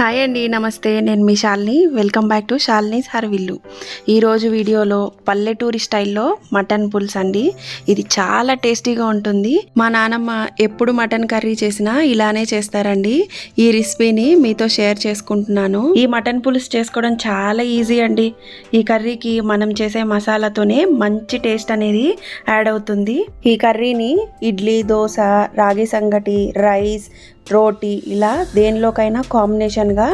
Hi అండి నమస్తే. నేను మీ Shalini welcome back to Shalini's హర్విల్లు ఈరోజు వీడియోలో పల్లెటూరి స్టైల్లో మటన్ పులుసు అండి. ఇది చాలా టేస్టీగా ఉంటుంది. మా నానమ్మ ఎప్పుడు మటన్ కర్రీ చేసినా ఇలానే చేస్తారండి. ఈ రెసిపీని మీతో షేర్ చేసుకుంటున్నాను. ఈ మటన్ పులుసు చేసుకోవడం చాలా ఈజీ అండి. ఈ కర్రీకి మనం చేసే మసాలాతోనే మంచి టేస్ట్ అనేది యాడ్ అవుతుంది. ఈ కర్రీని ఇడ్లీ దోశ రాగి సంగటి రైస్ రోటీ ఇలా దేనిలోకైనా కాంబినేషన్గా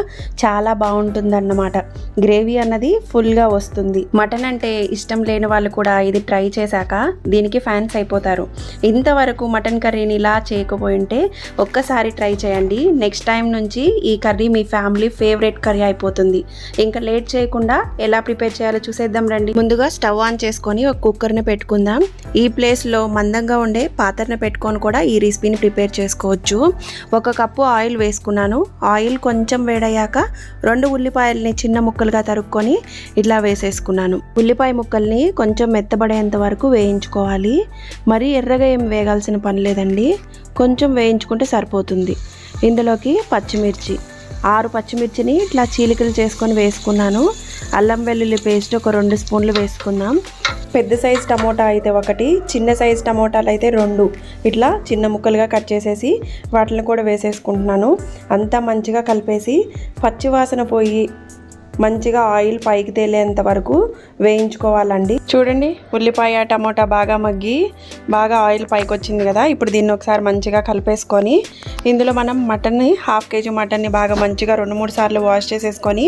చాలా బాగుంటుందన్నమాట. గ్రేవీ అన్నది ఫుల్గా వస్తుంది. మటన్ అంటే ఇష్టం లేని వాళ్ళు కూడా ఇది ట్రై చేశాక దీనికి ఫ్యాన్స్ అయిపోతారు. ఇంతవరకు మటన్ కర్రీని ఇలా చేయకపోయింటే ఒక్కసారి ట్రై చేయండి. నెక్స్ట్ టైం నుంచి ఈ కర్రీ మీ ఫ్యామిలీ ఫేవరెట్ కర్రీ అయిపోతుంది. ఇంకా లేట్ చేయకుండా ఎలా ప్రిపేర్ చేయాలో చూసేద్దాం రండి. ముందుగా స్టవ్ ఆన్ చేసుకొని ఒక కుక్కర్ని పెట్టుకుందాం. ఈ ప్లేస్లో మందంగా ఉండే పాత్రని పెట్టుకొని కూడా ఈ రెసిపీని ప్రిపేర్ చేసుకోవచ్చు. ఒక కప్పు ఆయిల్ వేసుకున్నాను. ఆయిల్ కొంచెం వేడయ్యాక రెండు ఉల్లిపాయల్ని చిన్న ముక్కలుగా తరుక్కొని ఇట్లా వేసేసుకున్నాను. ఉల్లిపాయ ముక్కల్ని కొంచెం మెత్తబడేంత వరకు వేయించుకోవాలి. మరీ ఎర్రగా ఏం వేగాల్సిన పని లేదండి. కొంచెం వేయించుకుంటే సరిపోతుంది. ఇందులోకి పచ్చిమిర్చి. ఆరు పచ్చిమిర్చిని ఇట్లా చీలికలు చేసుకొని వేసుకున్నాను. అల్లం వెల్లుల్లి పేస్ట్ ఒక రెండు స్పూన్లు వేసుకుందాం. పెద్ద సైజ్ టమోటా అయితే ఒకటి చిన్న సైజ్ టమోటాలు అయితే రెండు. ఇట్లా చిన్న ముక్కలుగా కట్ చేసేసి వాటిని కూడా వేసేసుకుంటున్నాను. అంతా మంచిగా కలిపేసి పచ్చివాసన పోయి మంచిగా ఆయిల్ పైకి తేలేంత వరకు వేయించుకోవాలండి. చూడండి ఉల్లిపాయ టమోటా బాగా మగ్గి బాగా ఆయిల్ పైకి వచ్చింది కదా ఇప్పుడు దీన్ని ఒకసారి మంచిగా కలిపేసుకొని ఇందులో మనం మటన్ని హాఫ్ కేజీ మటన్ని బాగా మంచిగా రెండు మూడు సార్లు వాష్ చేసేసుకొని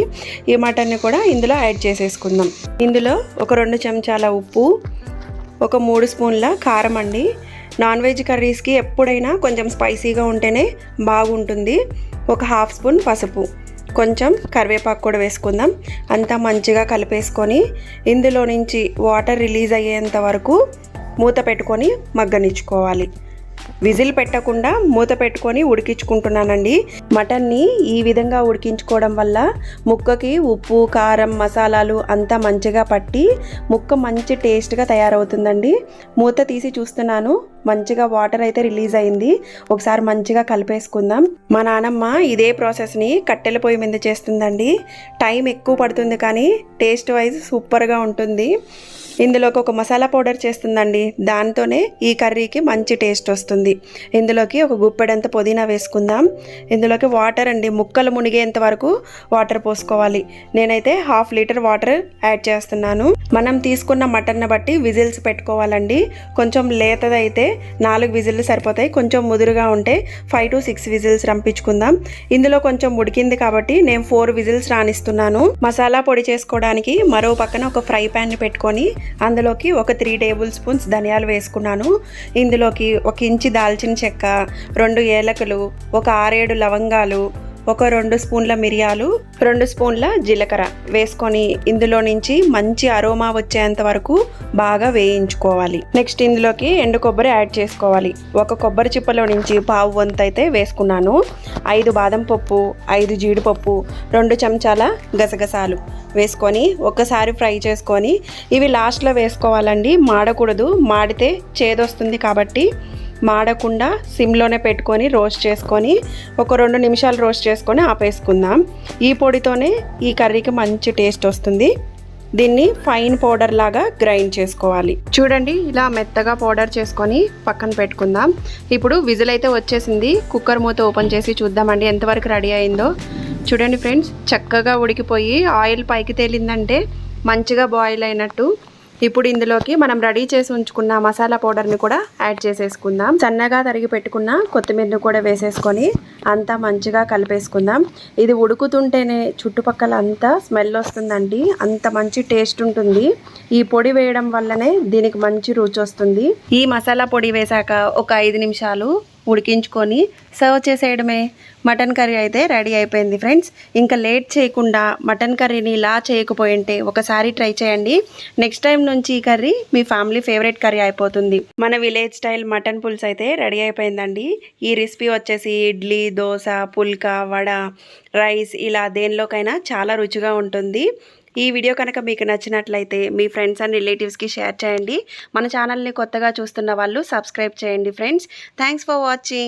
ఈ మటన్ని కూడా ఇందులో యాడ్ చేసేసుకుందాం. ఇందులో ఒక రెండు చెంచాల ఉప్పు ఒక మూడు స్పూన్ల కారం అండి. నాన్ వెజ్ కర్రీస్కి ఎప్పుడైనా కొంచెం స్పైసీగా ఉంటేనే బాగుంటుంది. ఒక హాఫ్ స్పూన్ పసుపు. కొంచెం కరివేపాకు కూడా వేసుకుందాం. అంతా మంచిగా కలిపేసుకొని ఇందులో నుంచి వాటర్ రిలీజ్ అయ్యేంత వరకు మూత పెట్టుకొని మగ్గనిచ్చుకోవాలి. విజిల్ పెట్టకుండా మూత పెట్టుకొని ఉడికించుకుంటున్నానండి. మటన్ని ఈ విధంగా ఉడికించుకోవడం వల్ల ముక్కకి ఉప్పు కారం మసాలాలు అంతా మంచిగా పట్టి ముక్క మంచి టేస్ట్గా తయారవుతుందండి. మూత తీసి చూస్తున్నాను. మంచిగా వాటర్ అయితే రిలీజ్ అయింది. ఒకసారి మంచిగా కలిపేసుకుందాం. మా నానమ్మ ఇదే ప్రాసెస్ని కట్టెల పొయ్యి మీద చేస్తుందండి. టైం ఎక్కువ పడుతుంది కానీ టేస్ట్ వైజ్ సూపర్గా ఉంటుంది. ఇందులోకి ఒక మసాలా పౌడర్ చేస్తుందండి. దాంతోనే ఈ కర్రీకి మంచి టేస్ట్ వస్తుంది. ఇందులోకి ఒక గుప్పెడంత పుదీనా వేసుకుందాం. ఇందులోకి వాటర్ అండి ముక్కలు మునిగేంత వరకు వాటర్ పోసుకోవాలి. నేనైతే హాఫ్ లీటర్ వాటర్ యాడ్ చేస్తున్నాను. మనం తీసుకున్న మటన్ని బట్టి విజిల్స్ పెట్టుకోవాలండి. కొంచెం లేతదైతే నాలుగు విజిల్లు సరిపోతాయి. కొంచెం ముదురుగా ఉంటే ఫైవ్ టు సిక్స్ విజిల్స్ రంపించుకుందాం. ఇందులో కొంచెం ఉడికింది కాబట్టి నేను ఫోర్ విజిల్స్ రాణిస్తున్నాను. మసాలా పొడి చేసుకోవడానికి మరో పక్కన ఒక ఫ్రై ప్యాన్ పెట్టుకొని అందులోకి ఒక త్రీ టేబుల్ స్పూన్స్ ధనియాలు వేసుకున్నాను. ఇందులోకి ఒక ఇంచి దాల్చిన చెక్క రెండు ఏలకులు ఒక ఆరేడు లవంగాలు ఒక రెండు స్పూన్ల మిరియాలు రెండు స్పూన్ల జీలకర్ర వేసుకొని ఇందులో నుంచి మంచి అరోమా వచ్చేంత వరకు బాగా వేయించుకోవాలి. నెక్స్ట్ ఇందులోకి ఎండు కొబ్బరి యాడ్ చేసుకోవాలి. ఒక కొబ్బరి చిప్పలో నుంచి పావు వంత అయితే వేసుకున్నాను. ఐదు బాదం పప్పు ఐదు జీడిపప్పు రెండు చెంచాల గసగసాలు వేసుకొని ఒక్కసారి ఫ్రై చేసుకొని ఇవి లాస్ట్లో వేసుకోవాలండి. మాడకూడదు. మాడితే చేదొస్తుంది కాబట్టి మాడకుండా సిమ్లోనే పెట్టుకొని రోస్ట్ చేసుకొని ఒక రెండు నిమిషాలు రోస్ట్ చేసుకొని ఆపేసుకుందాం. ఈ పొడితోనే ఈ కర్రీకి మంచి టేస్ట్ వస్తుంది. దీన్ని ఫైన్ పౌడర్ లాగా గ్రైండ్ చేసుకోవాలి. చూడండి ఇలా మెత్తగా పౌడర్ చేసుకొని పక్కన పెట్టుకుందాం. ఇప్పుడు విజిల్ అయితే వచ్చేసింది. కుక్కర్ మూత ఓపెన్ చేసి చూద్దామండి ఎంతవరకు రెడీ అయిందో. చూడండి ఫ్రెండ్స్ చక్కగా ఉడికిపోయి ఆయిల్ పైకి తేలిందంటే మంచిగా బాయిల్ అయినట్టు. ఇప్పుడు ఇందులోకి మనం రెడీ చేసి ఉంచుకున్న మసాలా పౌడర్ని కూడా యాడ్ చేసేసుకుందాం. సన్నగా తరిగి పెట్టుకున్న కొత్తిమీరని కూడా వేసేసుకొని అంతా మంచిగా కలిపేసుకుందాం. ఇది ఉడుకుతుంటేనే చుట్టుపక్కల అంతా స్మెల్ వస్తుందండి. అంత మంచి టేస్ట్ ఉంటుంది. ఈ పొడి వేయడం వల్లనే దీనికి మంచి రుచి వస్తుంది. ఈ మసాలా పొడి వేశాక ఒక ఐదు నిమిషాలు ఉడికించుకొని సర్వ్ చేసేయడమే. మటన్ కర్రీ అయితే రెడీ అయిపోయింది ఫ్రెండ్స్. ఇంకా లేట్ చేయకుండా మటన్ కర్రీని ఇలా చేయకపోయింటే ఒకసారి ట్రై చేయండి. నెక్స్ట్ టైం నుంచి ఈ కర్రీ మీ ఫ్యామిలీ ఫేవరెట్ కర్రీ అయిపోతుంది. మన విలేజ్ స్టైల్ మటన్ పులుసు అయితే రెడీ అయిపోయిందండి. ఈ రెసిపీ వచ్చేసి ఇడ్లీ దోశ పుల్కా వడ రైస్ ఇలా దేనిలోకైనా చాలా రుచిగా ఉంటుంది. ఈ వీడియో కనుక మీకు నచ్చినట్లయితే మీ ఫ్రెండ్స్ అండ్ రిలేటివ్స్కి షేర్ చేయండి. మన ఛానల్ని కొత్తగా చూస్తున్న వాళ్ళు సబ్స్క్రైబ్ చేయండి ఫ్రెండ్స్ థ్యాంక్స్ ఫర్ వాచింగ్